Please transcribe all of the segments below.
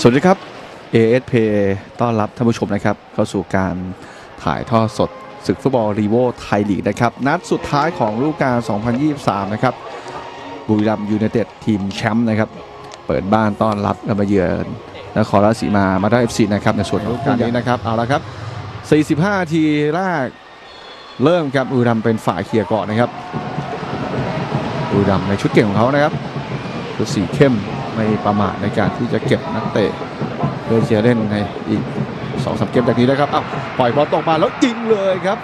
สวัสดีครับ ASP ต้อนรับท่านผู้ชมนะครับเข้าสู่การถ่ายทอดสดศึกฟุตบอลรีโวไทยลีกนะครับ นัดสุดท้ายของฤดูกาล 2023 นะครับ บุรีรัมย์ยูไนเต็ดทีมแชมป์นะครับ เปิดบ้านต้อนรับและมาเยือนนครราชสีมา มาได้เอฟซีนะครับ ในส่วนของฤดูกาลนี้นะครับ เอาละครับ 45นาทีแรกเริ่มครับบุรีรัมเป็นฝ่ายเคลียร์ก่อนนะครับบุรีรัมในชุดเก่งของเขานะครับชุดสีเข้ม ไม่ประมาทในการที่จะเก็บนักเตะเพื่อจะเล่นในอีกสองสามเกมจากนี้นะครับอ้าวปล่อยบอลตกมาแล้วยิงเลยครับ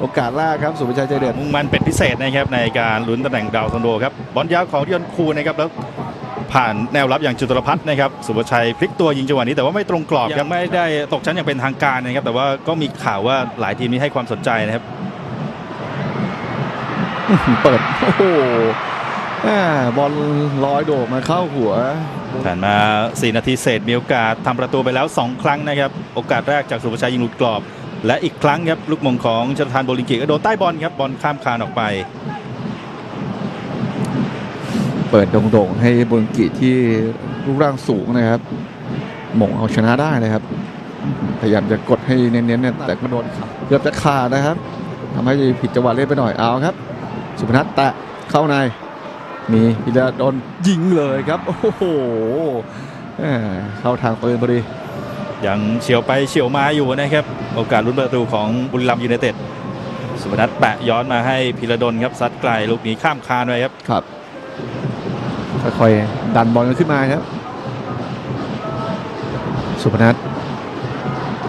โอกาสแรกครับ สุภาชัยใจเด็ดมุ่งมันเป็นพิเศษนะครับในการลุ้นตำแหน่งดาวซันโดครับ บอลยาวของดิออนคูนะครับแล้วผ่านแนวรับอย่างจุตรพัฒน์นะครับสุภชัยพลิกตัวยิงจังหวะนี้แต่ว่าไม่ตรงกรอบยังไม่ได้ตกชั้นอย่างเป็นทางการนะครับ แต่ว่าก็มีข่าวว่าหลายทีมนี้ให้ความสนใจนะครับเปิดโอ้โหแหม่ บอลลอยโด่งมาเข้าหัวผ่านมา 4 นาทีเศษมีโอกาสทำประตูไปแล้ว 2 ครั้งนะครับ โอกาสแรกจากสุภชัยยิงหลุดกรอบ และอีกครั้งครับลูกมงของชลทานโบลิงกิก็โดนใต้บอลครับบอลข้ามคานออกไป เปิดโด่งๆให้บุญกิที่รูปร่างสูงนะครับหม่งเอาชนะได้นะครับพยายามจะกดให้เน้นๆเนี่ยแต่ก็โดนเกือบจะขาดนะครับทำให้ผิดจังหวะเล่นไปหน่อยเอาครับ สุพนัทแตะเข้าใน มีพิรดลยิงเลยครับ โอ้โหแหม่เข้าทางปืนพอดี ยังเฉียวไปเฉียวมาอยู่นะครับ โอกาสลุ้นประตูของบุรีรัมย์ยูไนเต็ดสุพนัทแปะย้อนมาให้พิรดลครับซัดไกลลูกนี้ข้ามคานไปครับครับค่อยๆดันบอลกันขึ้นมาครับ สุพนัท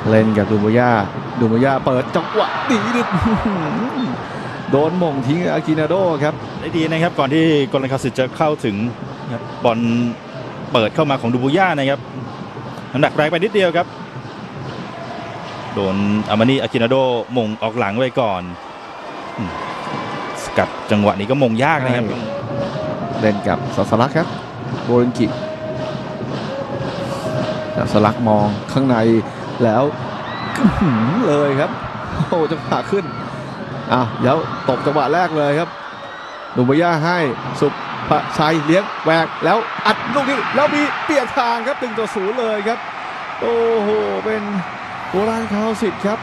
เล่นกับดูโมย่าดูโมย่าเปิดจังหวะดีดึก โดนหม่งทิ้งอากินาโดครับได้ดีนะครับก่อนที่กอลันคาสิตจะเข้าถึงนะครับบอลเปิดเข้ามาของดูบูย่านะครับน้ำหนักแรงไปนิดเดียวครับ โดนอามานีอากินาโดมงออกหลังไว้ก่อนอืมสกัดจังหวะนี้ก็มงยากนะครับใช่เล่นกับสัสลักครับโบริงกิสัสลักมองข้างในแล้วอื้อหือเลยครับ โอ้จังหวะขึ้น อ้าวเดี๋ยวตบจังหวะแรกเลยครับดูโมย่าให้สุภชัยเลี้ยงแหวกแล้วอัดลูกนี้แล้วมีเปลี่ยนทางครับตึงต่อศูนย์เลยครับ โอ้โหเป็นโบราณคาวสิทธิ์ครับ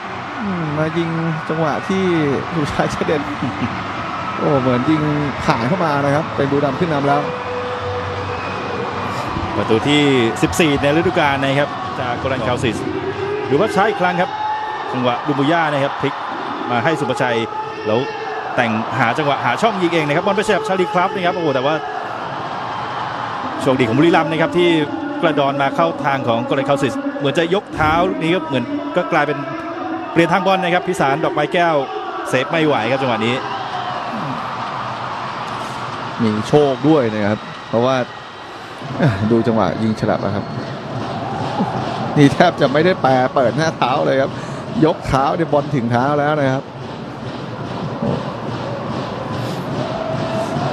มายิงจังหวะที่สุภชัยเฉเด่นโอ้เหมือนยิงผ่านเข้ามานะครับ เป็นบูดำขึ้นนำแล้ว ประตูที่ 14 ในฤดูกาลนะครับ จากโกลันคาสิสหรือว่าใช้อีกครั้งครับจังหวะดูบูย่านะครับพลิก มาให้สุภชัยแล้วแต่งหาจังหวะหาช่องยิงเองนะครับบอลไปเสียบชาลีครับนะครับโอ้โหแต่ว่าโชคดีของบุรีรัมย์นะครับที่กระดอนมาเข้าทางของกลันคาสิสเหมือนจะยกเท้านี่ก็เหมือนก็กลายเป็นเปลี่ยนทางบอลนะครับพิสารดอกไม้แก้วเซฟไม่ไหวครับจังหวะนี้ มีโชคด้วยนะครับ เพราะว่าดูจังหวะยิงฉลับนะครับ นี่แทบจะไม่ได้แปรเปิดหน้าเท้าเลยครับ ยกเท้าเนี่ยบอลถึงเท้าแล้วนะครับโอ้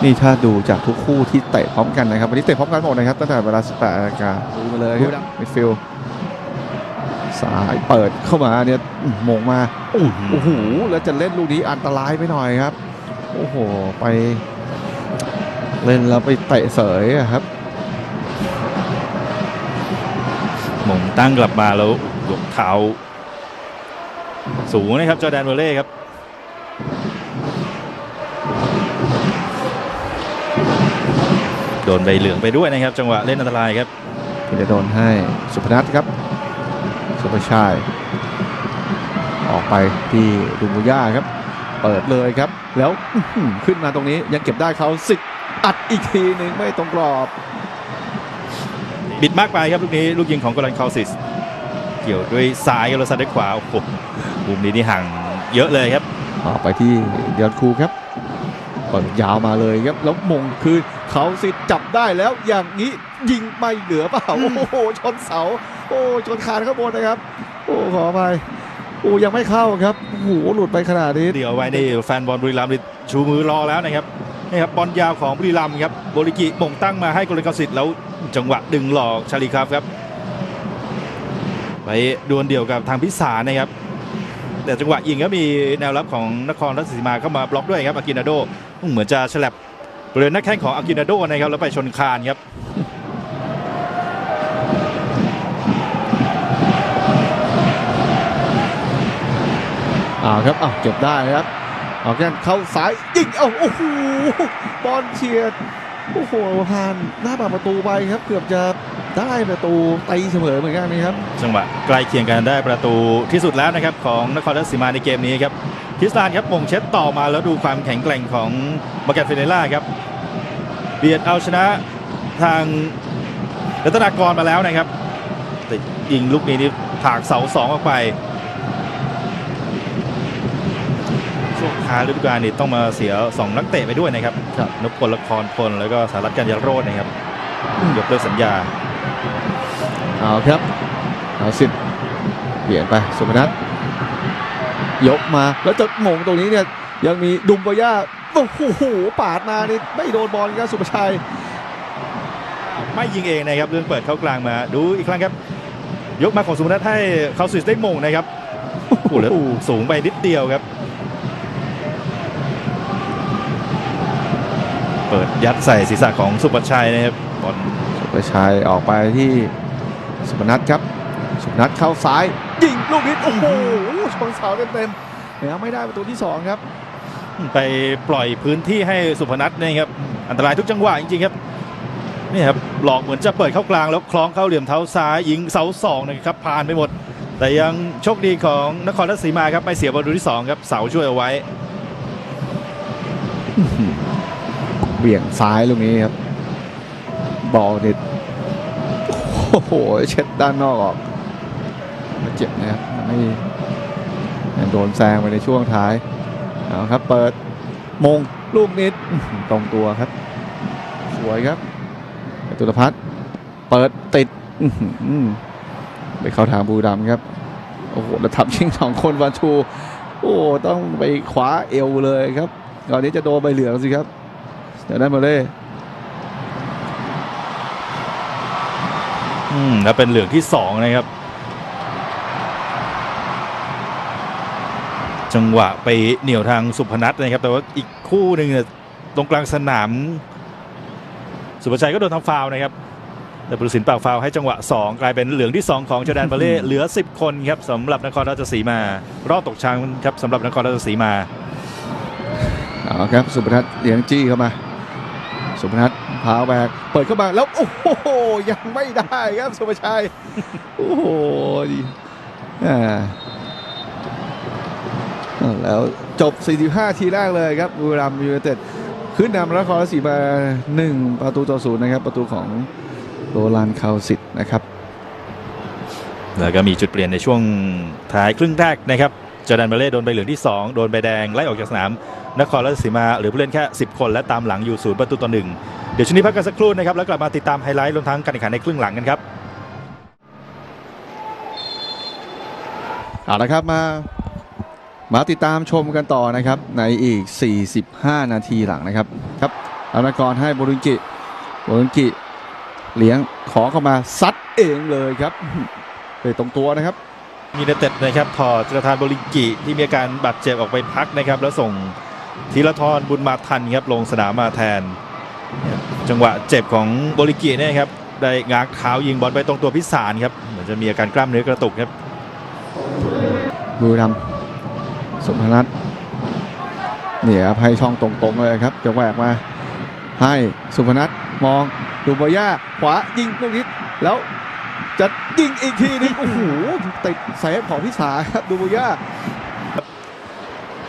นี่ถ้าดูจากทุกคู่ที่เตะพร้อมกันนะครับ วันนี้เตะพร้อมกันหมดนะครับตั้งแต่เวลา 18นาฬิกาดูมาเลยครับมิดฟิลด์สายเปิดเข้ามาเนี่ยอื้อมงมาโอ้โหแล้วจะเล่นลูกนี้อันตรายไปหน่อยครับ โอ้โห ไป เล่นแล้วไปเตะเสยอะครับหมงตั้งกลับมาแล้วยกเท้า สูงนะครับจอร์แดนเวลเล่ครับโดนใบเหลืองไปด้วยนะครับ จังหวะเล่นอันตรายครับพิรดลให้สุพนัทครับ สุภชัยออกไปที่ดุมุย่าครับ เปิดเลยครับ แล้วอื้อหือขึ้นมาตรงนี้ยังเก็บได้เขาสิกอัดอีกทีหนึ่งไม่ตรงกรอบ บิดมากไปครับลูกนี้ลูกยิงของกอลันคาสิส เกี่ยวด้วยซ้ายกับแล้วซัดด้วยขวาโอ้โห มุมนี้นี่ห่างเยอะเลยครับออกไปที่เดียนคูครับเปิดยาวมาเลยครับแล้วมงคือเขาสิจับได้แล้วอย่างนี้ยิงไม่เหลือเปล่าโอ้โหชนเสา โอ้ชนคานข้างบนนะครับ โอ้ขออภัยโอ้ยังไม่เข้าครับโอ้โหหลุดไปขนาดนี้เดี๋ยวไว้นี่แฟนบอลบุรีรัมย์นี่ชูมือรอแล้วนะครับนี่ครับบอลยาวของบุรีรัมย์ครับโบริกิมงตั้งมาให้กอลันคาสิสแล้วจังหวะดึงหลอกชาลีครับครับไปดวลเดี่ยวกับทางพิสารนะครับ แต่จังหวะยิงก็มีแนวรับของนครราชสีมาเข้ามาบล็อกด้วยครับอากินาโดเหมือนจะฉลบบริเวณหน้าแข้งของอากินาโดนะครับแล้วไปชนคานครับอ้าวครับอ้าวเก็บได้ครับออกแข้งเข้าสายยิงเอ้าโอ้โหบอลเฉียดโอ้โหหันหน้าปาประตูไปครับ เกือบจะ ได้ประตูตีเสมอเหมือนกันนะครับ จังหวะใกล้เคียงกันได้ประตูที่สุดแล้วนะครับของนครราชสีมาในเกมนี้ครับคริสตานครับมงเช็ดต่อมาแล้วดูความแข็งแกร่งของมาแกนเฟเนล่าครับเบียดเอาชนะทางรัตนากรมาแล้วนะครับแต่ยิงลูกนี้นี่ถากเสาสองออกไปช่วงท้ายฤดูกาลนี่ต้องมาเสีย2นักเตะไปด้วยนะครับครับนพพลละครพลแล้วก็สารัตกัญญาโรจน์นะครับยกเลิกสัญญา เอาครับเอาสิบเปลี่ยนไปสุพนัทยกมาแล้วจะหมงตรงนี้เนี่ยยังมีดุมบอย่าโอ้โหปาดมานี่ไม่โดนบอลครับสุภชัย ไม่ยิงเองนะครับเรื่องเปิดเข้ากลางมาดูอีกครั้งครับ ยกมาของสุพนัทให้เขาสวิสได้มงนะครับโอ้โหแล้วสูงไปนิดเดียวครับ เปิดยัดใส่ศีรษะของสุปชัยนะครับบอลสุภชัยออกไปที่ สุพนัทครับสุพนัทเข้าซ้ายยิงลูกนี้โอ้โหชนเสาเต็มๆเนี่ยไม่ได้ประตูที่สองครับไปปล่อยพื้นที่ให้สุพนัทนะครับอันตรายทุกจังหวะจริงๆครับนี่ครับหลอกเหมือนจะเปิดเข้ากลางแล้วคล้องเข้าเหลี่ยมเท้าซ้ายยิงเสาสองนะครับผ่านไปหมด แต่ยังโชคดีของนครราชสีมาครับไม่เสียประตูที่สองครับเสาช่วยเอาไว้เบี่ยงซ้ายลูกนี้ครับบอลเด็ด โอ้โห เช็ดด้านนอกออกเจ็บนะครับนไม่โดนแซงไปในช่วงท้ายเอาครับ เปิดมงลูกนิดตรงตัวครับ สวยครับตุลพัฒน์เปิดติดไปเข้าทางบูดำครับ โอ้โหแล้วทับชิงสองคนวันชู โอ้ต้องไปขวาเอวเลยครับก่อนนี้จะโดนใบเหลืองสิครับเดี๋ยวได้มาเล อืมแล้วเป็นเหลืองที่สองนะครับ จังหวะไปเหนี่ยวทางสุพนัทนะครับ แต่ว่าอีกคู่หนึ่งเนี่ยตรงกลางสนาม สุภชัยก็โดนทำฟาวล์นะครับ แต่ปุรสินเปล่าฟาวล์ให้จังหวะ 2 กลายเป็นเหลืองที่ 2 ของเจอแดนบาเล่เหลือ 10 คนครับสำหรับนครราชสีมารอบตกชั้นครับสำหรับนครราชสีมา เอาครับสุพนัทเลี้ยงจี้เข้ามา สุพนัท พาแบกเปิดเข้ามาแล้วโอ้โหยังไม่ได้ครับสุภชัยโอ้โหดีอ่าแล้วจบ 45 ทีแรกเลยครับบุรีรัมยูไนเต็ดขึ้นนำนครราชสีมา1ประตูต่อศูนย์นะครับ ประตูของโรลันคาวสิตนะครับ แล้วก็มีจุดเปลี่ยนในช่วงท้ายครึ่งแรกนะครับ จอแดนบาเล่โดนใบเหลืองที่ 2 โดนใบแดง ไล่ออกจากสนาม นครราชสีมาเหรือผู้เล่นแค่ 10 คน และตามหลังอยู่ศูนย์ประตูต่อหนึ่งเดี๋ยวช่วงนี้พักกันสักครู่นะครับ แล้วกลับมาติดตามไฮไลท์รวมทั้งการแข่งขันในครึ่งหลังกันครับเอาละครับมามาติดตามชมกันต่อนะครับในอีก 45 นาทีหลังนะครับครับอานากรให้โบรุงกิโบรุงกิเลี้ยงขอเข้ามาซัดเองเลยครับไปตรงตัวนะครับ มีเนเต็ดนะครับถอดจิรทานบริกิที่มีอาการบาดเจ็บออกไปพักนะครับ แล้วส่งธีรทรบุญมาทันครับลงสนามมาแทน จังหวะเจ็บของบริกิเนี่ยครับได้งากเท้ายิงบอลไปตรงตัวพิสารครับเหมือนจะมีอาการกล้ามเนื้อกระตุกครับบุรีรัมสมพนัทเนี่ยครับให้ช่องตรงๆเลยครับจะแหวกมาให้สุพนัทมองดูบอย่าขวายิงลูกนี้แล้ว จะยิงอีกทีนึงโอ้โหติดเซฟของพิสาครับดูบอย่า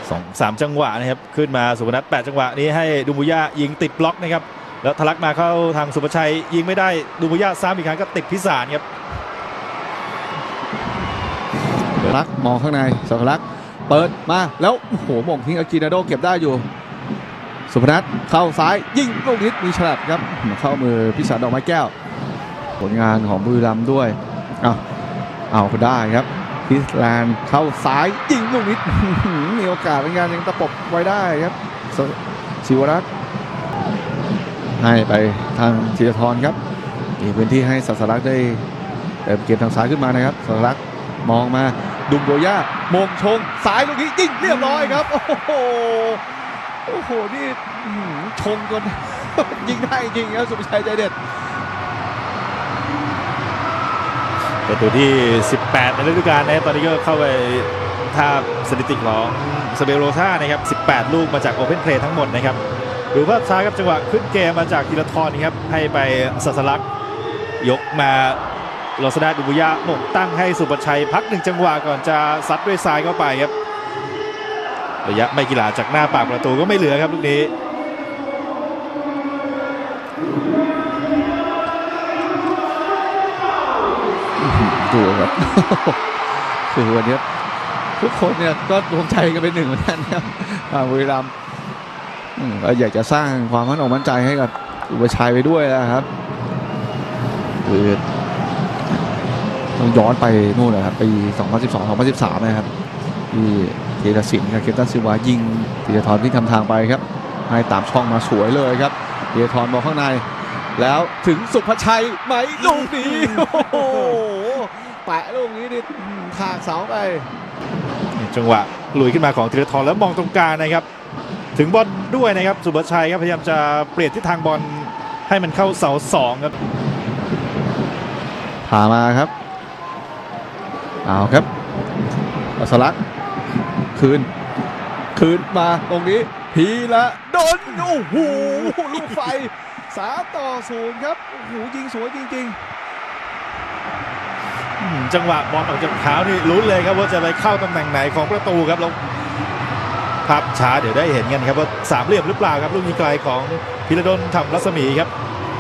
สองสามจังหวะนะครับ ขึ้นมาสุพนัทแปดจังหวะนี้ให้ดูบุย่ายิงติดบล็อกนะครับ แล้วทะลักมาเข้าทางสุภชัย ยิงไม่ได้ดูบุย่าซ้ำอีกครั้งก็ติดพิสารครับรักมองข้างในสักลักษณ์เปิดมาแล้วโอ้โหหม่งทิ้งอากินาโดเก็บได้อยู่ สุพนัทเข้าซ้ายยิงลูกนี้มีฉลับครับเข้ามือพิสารดอกไม้แก้ว ผลงานของบุรีรัมย์ด้วยเอาเอาก็ได้ครับพิสแลนเข้าซ้ายยิงลูกนี้มีโอกาสในการยังตะปบไว้ได้ครับศิวรัตน์ให้ไปทางธีรทรครับมีพื้นที่ให้สัสลักษ์ได้เติมเกมทางซ้ายขึ้นมานะครับสัสลักษ์มองมาดุมโบย่ามงชงสายลูกนี้ยิงเรียบร้อยครับ โอ้โหโอ้โหนี่ชงจนยิงได้จริงครับสุภชัยใจเด็ด ประตูที่ 18 ในฤดูกาลนะครับตอนนี้ก็เข้าไปถ้าสถิติของสเปโรธานะครับ 18 ลูกมาจากโอเพนเพลย์ทั้งหมดนะครับ ดูภาพช้าครับจังหวะขึ้นเกมมาจากธีรทรครับ ให้ไปสัสลักษ์ยกมาลอสดาดูบุยะหม่งตั้งให้สุประชัยพักหนึ่งจังหวะก่อนจะซัดด้วยซ้ายเข้าไปครับ ระยะไม่กีฬาจากหน้าปากประตูก็ไม่เหลือครับลูกนี้ ดูครับคือวันนี้ทุกคนเนี่ยก็รวมใจกันเป็นหนึ่งเหมือนกันนะครับบุรีรัมย์อืมก็อยากจะสร้างความมั่นอกมั่นใจให้กับอุปชัยไปด้วยนะครับคือต้องย้อนไปนู่นนะครับปี 2012-2013 นะครับที่เทรศินกับเคปตันซิวายิงธีรทรที่ทำทางไปครับให้ตามช่องมาสวยเลยครับธีรทรบอลข้างใน แล้วถึงสุภชัยไหมลูกนี้โอ้โห ลูกนี้ดิถากเสาไป จังหวะลุยขึ้นมาของธีรทรแล้วมองตรงกลางนะครับ ถึงบอลด้วยนะครับ สุภชัยครับพยายามจะเปลี่ยนทิศทางบอลให้มันเข้าเสาสองครับพามาครับ เอาครับอัสลักษณ์คืน คืนมาตรงนี้พีละโดนโอ้โหลูกไฟสามต่อศูนย์ครับโอ้โหยิงสวยจริงอืม จังหวะบอลออกจากเท้านี่ลุ้นเลยครับว่าจะไปเข้าตำแหน่งไหนของประตูครับแล้วภาพช้าเดี๋ยวได้เห็นกันครับว่าสามเหลี่ยมหรือเปล่าครับลูกยิงไกลของพิรดลทำรัศมีครับ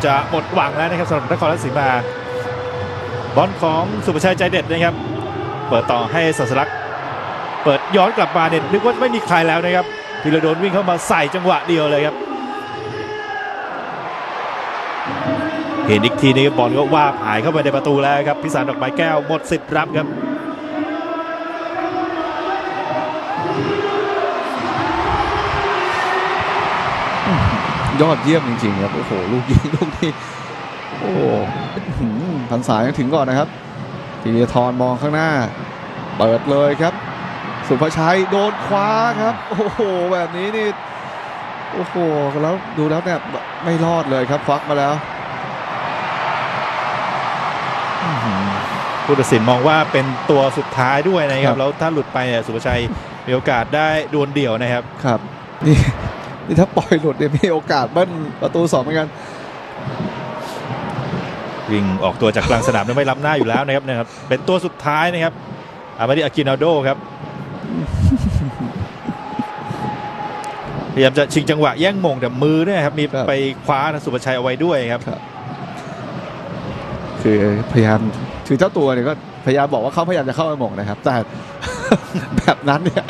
จะหมดหวังแล้วนะครับสำหรับนครราชสีมา บอลของสุภชัยใจเด็ดนะครับ เปิดต่อให้สัสลักษ์เปิดย้อนกลับมาเนี่ยนึกว่าไม่มีใครแล้วนะครับพิรดลวิ่งเข้ามาใส่จังหวะเดียวเลยครับ เห็นอีกทีนี้บอลก็ว่าบหายเข้าไปในประตูแล้วครับพิสารดอกไม้แก้วหมดสิทธิ์รับครับยอดเยี่ยมจริงๆครับโอ้โหลูกยิงลูกนี้โอ้หือพันสายยังถึงก่อนนะครับธีรทรมองข้างหน้า เปิดเลยครับ สุภชัยโดนคว้าครับ โอ้โหแบบนี้นี่โอ้โหแล้วดูแล้วเนี่ยไม่รอดเลยครับควักมาแล้ว ผู้ตัดสินมองว่าเป็นตัวสุดท้ายด้วยนะคครัรับบแล้วถ้าหลุดไปเนี่ยสุภชัยมีโอกาสได้ดวลเดี่ยวนะครับครับนี่นี่ถ้าปล่อยหลุดเนี่ยมีโอกาสเบิ้ลประตูสองเหมือนกันวิ่งออกตัวจากกลางสนามนั้นไม่ล้ำหน้าอยู่แล้วนะครับนะครับ เป็นตัวสุดท้ายนะครับอามาดิอากินาโดครับพยายามจะชิงจังหวะแย่งมงแต่มือเนี่ยครับมีครับไปคว้านะสุภชัยเอาไว้ด้วยครับ คือพยายาม คือเจ้าตัวเนี่ยก็พยายามบอกว่าเขาพยายามจะเข้าไปหมงนะครับ แต่ แบบนั้นเนี่ย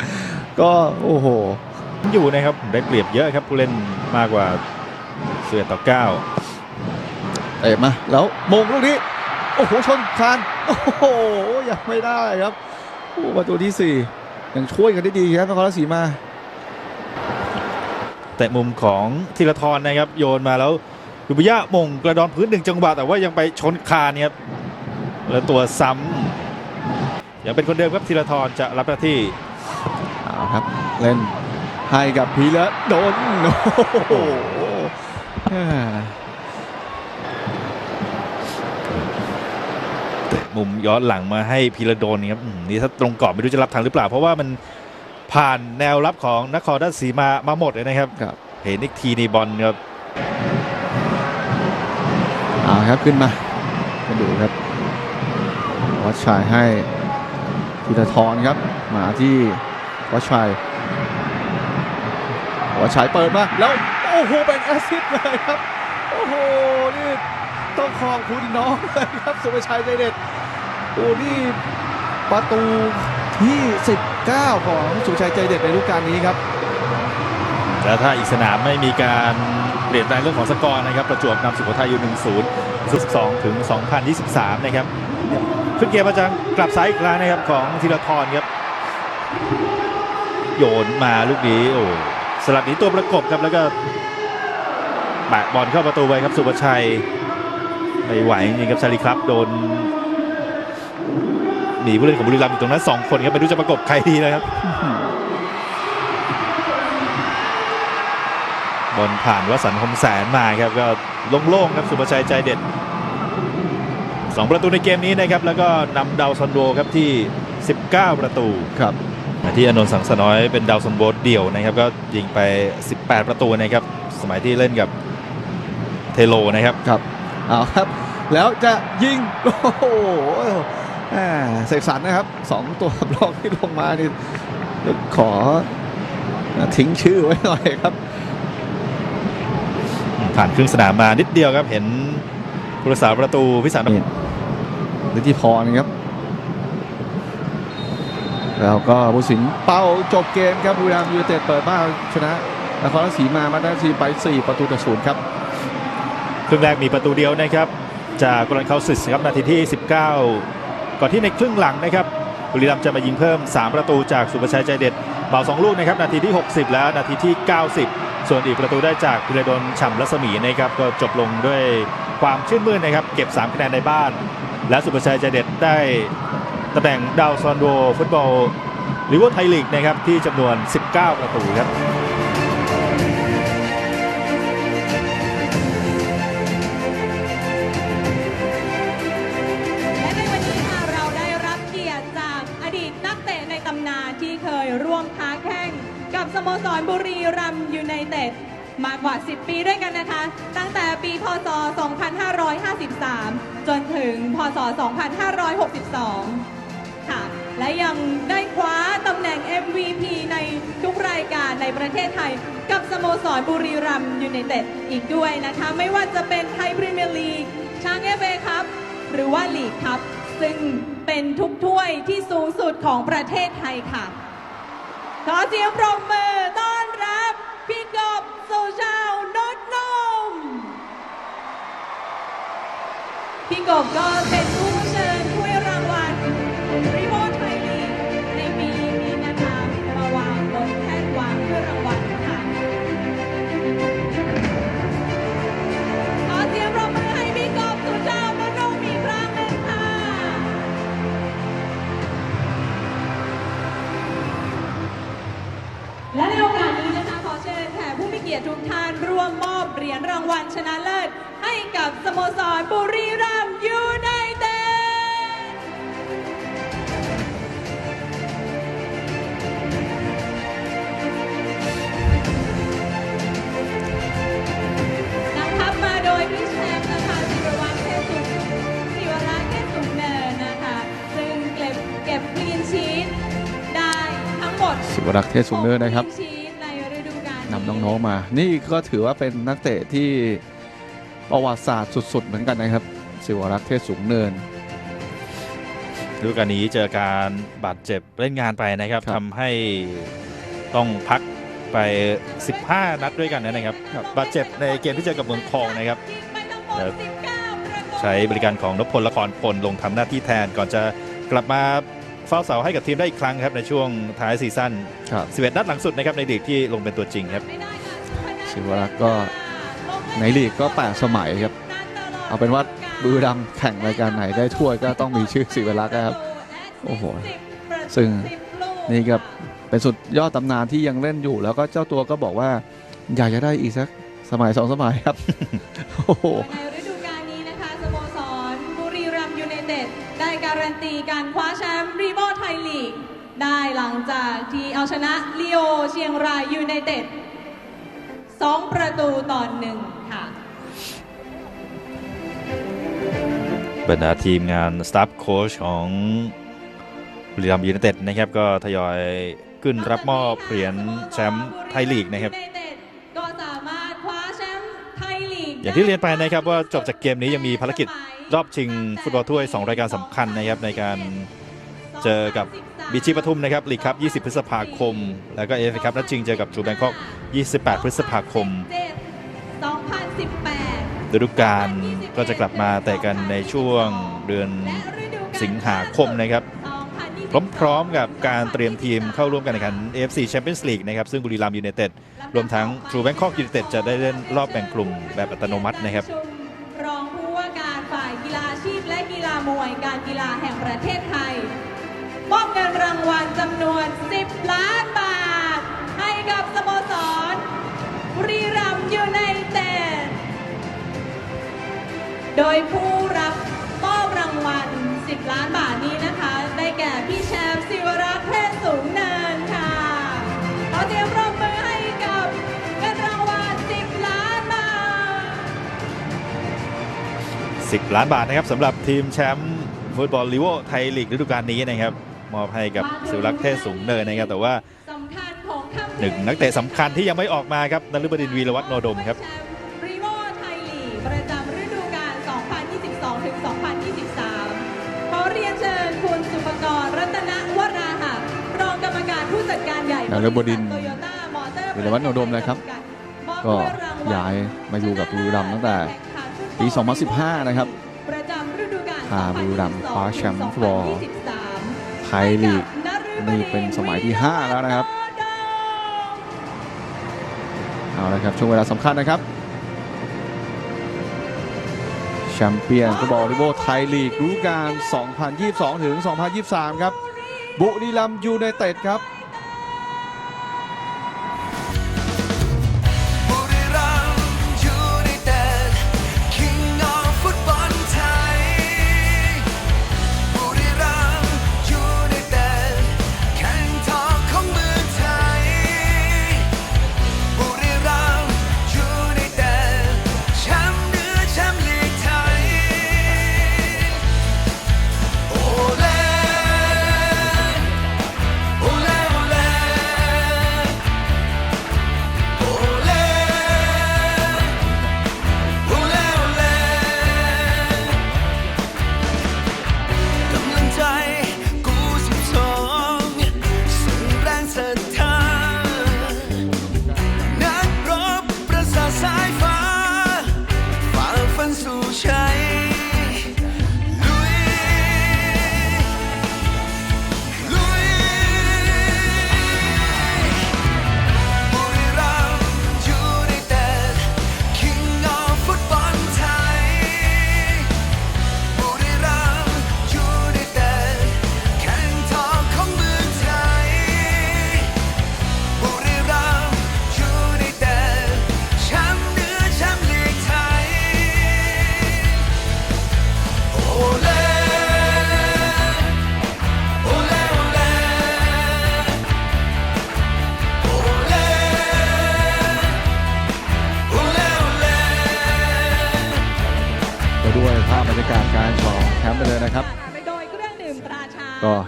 ก็โอ้โห อยู่นะครับได้เปรียบเยอะครับผู้เล่นมากกว่าเสือต่อเก้าเตะมาแล้วมงลูกนี้ โอ้โห ชนคานโอ้โหยังไม่ได้ครับโอ้ประตูที่สี่ยังช่วยกันได้ดีครับนครราชสีมา แต่มุมของธีรทรนะครับ โยนมาแล้วดุบิยะมงกระดอนพื้นหนึ่งจังหวะแต่ว่ายังไปชนคานครับ แล้วตัวซ้ำยังเป็นคนเดิมครับธีรทรจะรับหน้าที่เอาครับเล่นให้กับพีระโดนโอ้โหอ่ามุมย้อนหลังมาให้พีระโดนครับอืมนี่ถ้าตรงกรอบไม่รู้จะรับทันหรือเปล่า เพราะว่ามันผ่านแนวรับของนครราชสีมามาหมดเลยนะครับครับเห็นอีกทีในบอลครับเอาครับขึ้นมามาดูครับ วัดชัยให้ธีรทรครับ มาที่วัดชัยวัดชัยเปิดมาแล้วโอ้โหเป็นแอสซิสเลยครับ โอ้โหนี่ต้องขอบคุณน้องเลยครับสุภชัยใจเด็ดโอ้นี่ประตูที่ 19 ของสุชัยใจเด็ดในฤดูกาลนี้ครับแล้วถ้าอีกสนามไม่มีการเปลี่ยนแปลงเรื่องของสกอร์นะครับ ประจวบนำสุโขทัยอยู่ 1-0 12 ถึง 2023 นะครับ ขึ้นเกมมาจากกลับซ้ายอีกครั้งนะครับของธีรทรครับ โยนมาลูกนี้โอ้สลับหนีตัวประกบครับแล้วก็แบะบอลเข้าประตูไปครับสุภชัยไม่ไหวจริงครับชาลีครับโดนหนีผู้เล่นของบุรีรัมย์อยู่ตรงนั้นสองคนครับไม่รู้จะประกบใครดีนะครับบอลผ่านวสันคมแสนมาครับก็โล่งๆครับสุภชัยใจเด็ด สองประตูในเกมนี้นะครับ แล้วก็นำดาวซันโดครับที่ 19 ประตูครับที่อนนท์สังสน้อยเป็นดาวซันโบสเดี่ยวนะครับ ก็ยิงไป 18 ประตูนะครับ สมัยที่เล่นกับเทโลนะครับครับเอาครับ แล้วจะยิง โอ้โหแหม่เสกสรรนะครับสองตัวบล็อกที่ลงมานี่ขอทิ้งชื่อไว้หน่อยครับ ผ่านครึ่งสนามมานิดเดียวครับเห็นผู้รักษาประตูพิสารนี่ ฤทธิพรนะครับ แล้วก็ผู้สินเป้าจบเกมครับบุรีรัมย์ยูเต็ดเปิดบ้านชนะนครราชสีมามาได้ทีไป 4 ประตูต่อศูนย์ครับครึ่งแรกมีประตูเดียวนะครับ จากกรันเคาซิสครับนาทีที่ 19 ก่อนที่ในครึ่งหลังนะครับบุรีรัมย์จะมายิงเพิ่ม 3 ประตูจากสุภชัยใจเด็ดเบาสองลูกนะครับนาทีที่ 60 แล้วนาทีที่ 90 ส่วนอีกประตูได้จากพิรดลฉ่ำรัศมีนะครับก็จบลงด้วยความชื่นมื่นนะครับ เก็บ 3 คะแนนในบ้าน และสุภชัยใจเด็ดได้ตำแหน่งดาวซอนโดฟุตบอลลิเวอร์ไทยลีกนะครับที่จำนวน 19 ประตูครับถ้าเราได้รับเกียรติจากอดีตนักเตะในตำนานที่เคยร่วมท้าแข่งกับสโมสรบุรีรัมย์ยูไนเต็ด มากว่า 10 ปีด้วยกันนะคะ ตั้งแต่ปีพศ 2553 จนถึงพศ 2562 ค่ะ และยังได้คว้าตำแหน่ง MVP ในทุกรายการในประเทศไทย กับสโมสรบุรีรัมย์ยูไนเต็ดอีกด้วยนะคะ ไม่ว่าจะเป็นไทยพรีเมียร์ลีกช้างเอฟเอครับหรือว่าลีกครับ ซึ่งเป็นทุกถ้วยที่สูงสุดของประเทศไทยค่ะ ขอเสียงปรบมือต้อน กบสุชาวนุชน กผู้มีเกียรติทุกท่านร่วมมอบเหรียญรางวัลชนะเลิศ ให้กับสโมสรบุรีรัมย์ยูไนเต็ดนำทัพมาโดยพี่แชมป์นะคะศิรวัตรเทพสุขศิวรักษ์เทพสุขเนินนะคะ ซึ่งเก็บเก็บคลีนชีตได้ทั้งหมด สิวรักษ์เทศสูงเนินนะครับหก clean sheet ในฤดูกาล นำน้องๆมา นี่ก็ถือว่าเป็นนักเตะที่ประวัติศาสตร์สุด ๆ เหมือนกันนะครับ สิวรักษ์เทศสูงเนินฤดูกาลนี้เจอการบาดเจ็บเล่นงานไปนะครับครับทำให้ต้องพักไป 15 นัดด้วยกันนะครับครับ บาดเจ็บในเกมที่เจอกับเมืองทองนะครับยิงไปทั้งหมดเออ19ประตูใช้บริการของนพพลละครพลลงทำหน้าที่แทนก่อนจะกลับมา เฝ้าเสาให้กับทีมได้อีกครั้งครับในช่วงท้ายซีซั่นครับ 11นัดหลังสุดนะครับในลีกที่ลงเป็นตัวจริงครับไม่ได้ค่ะสุพนัทศิวรักษ์ก็ในลีกก็แปดสมัยครับ เอาเป็นว่าบุรีรัมย์แข่งรายการไหนได้ถ้วยก็ต้องมีชื่อศิวรักษ์นะครับ โอ้โห ซึ่งนี่ก็เป็นสุดยอดตำนานที่ยังเล่นอยู่ แล้วก็เจ้าตัวก็บอกว่า อยากจะได้อีกสักสมัยสองสมัยครับ โอ้โห ได้หลังจากที่เอาชนะลีโอเชียงรายยูไนเต็ด2ประตูต่อหนึ่งค่ะ บรรดาทีมงานสตาฟโค้ชของบุรีรัมย์ยูไนเต็ดนะครับ ก็ทยอยขึ้นรับมอบเหรียญแชมป์ไทยลีกนะครับก็สามารถคว้าแชมป์ไทยลีกอย่างที่เรียนไปนะครับว่าจบจากเกมนี้ยังมีภารกิจรอบชิงฟุตบอลถ้วย 2 รายการสำคัญนะครับในการ เจอกับบีจีปทุมนะครับลีกครับ 20 พฤษภาคม แล้วก็เอฟครับนัดชิงเจอกับจูแบงคอก 28 พฤษภาคม2018ฤดูกาลก็จะกลับมาแต่กันในช่วงเดือนและฤดูกาลสิงหาคมนะครับพร้อมๆกับการเตรียมทีมเข้าร่วมการแข่งขัน AFC Champions League นะครับซึ่งบุรีรัมย์ยูไนเต็ดรวมทั้ง True Bangkok United จะได้เล่นรอบแบ่งกลุ่มแบบอัตโนมัตินะครับรองผู้ว่าการฝ่ายกีฬาอาชีพและกีฬามวยการกีฬาแห่งประเทศไทย มอบเงินรางวัลจำนวน 10 ล้านบาท ให้กับสโมสรบุรีรัมย์ยูไนเต็ด โดยผู้รับมอบรางวัล 10 ล้านบาทนี้นะคะ ได้แก่พี่แชมป์ศิวรักษ์เพชสูงเนินค่ะขอเตรียมรอบมือให้กับเงินรางวัล 10 ล้านบาท 10 ล้านบาทนะครับสำหรับทีมแชมป์ฟุตบอลลีโวไทยลีกฤดูกาลนี้นะครับ มอบให้กับสิวรักษ์เทศสูงเนินนะครับแต่ว่าสำคัญของค่ำคืหนึ่งนักเตะสำคัญที่ยังไม่ออกมาครับนฤบดินทร์วีรวัฒน์โนดมครับแชมป์รีโวไทยลีกประจำฤดูกาล 2022 ถึง 2023 ขอเรียนเชิญคุณสุปกรณ์รัตนวราหะรองกรรมการผู้จัดการใหญ่นฤบดินทร์โตโยต้ามอเตอร์วีรวัฒน์โนดมนะครับ ก็ย้ายมาอยู่กับบุรีรัมย์ตั้งแต่ปี 2015 นะครับประจำฤดูกาลพาบุรีรัมย์คว้าแชมป์ฟุตบอล2023ไทยลีกนี่เป็นสมัยที่ห้าแล้วนะครับ เอาละครับช่วงเวลาสำคัญนะครับแชมเปี้ยนฟุตบอลลิโวไทยลีกรู้การ 2022 ถึง 2023 ครับ บุรีรัมย์ยูไนเต็ดครับ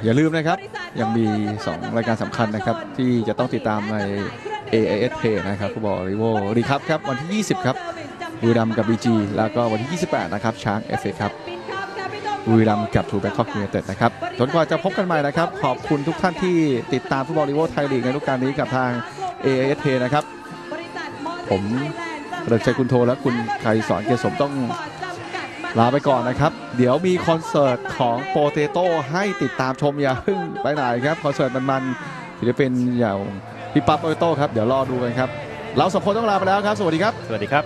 อย่าลืมนะครับ ยังมี 2 รายการสำคัญนะครับ ที่จะต้องติดตามใน AAS Play นะครับฟุตบอลริโวรีครับครับ วันที่ 20 ครับบุรีรัมย์กับ BG แล้วก็วันที่ 28 นะครับ ช้าง FA ครับบุรีรัมย์กับทูแบงคอกยูไนเต็ดนะครับจนกว่าจะพบกันใหม่นะครับ ขอบคุณทุกท่านที่ติดตามฟุตบอลริโวไทยลีกในฤดูกาลนี้กับทาง AAS Play นะครับ ผมเลิกชัยคุณโทและคุณไครสอนเกยรติสมต้อง ลาไปก่อนนะครับ เดี๋ยวมีคอนเสิร์ตของโปเตโต้ให้ติดตามชมอย่าพึ่งไปไหนครับ คอนเสิร์ตมันๆศิลปินอย่างพี่ปั๊บโปเตโต้ครับ เดี๋ยวรอดูกันครับ เราสองคนต้องลาไปแล้วครับ สวัสดีครับ สวัสดีครับ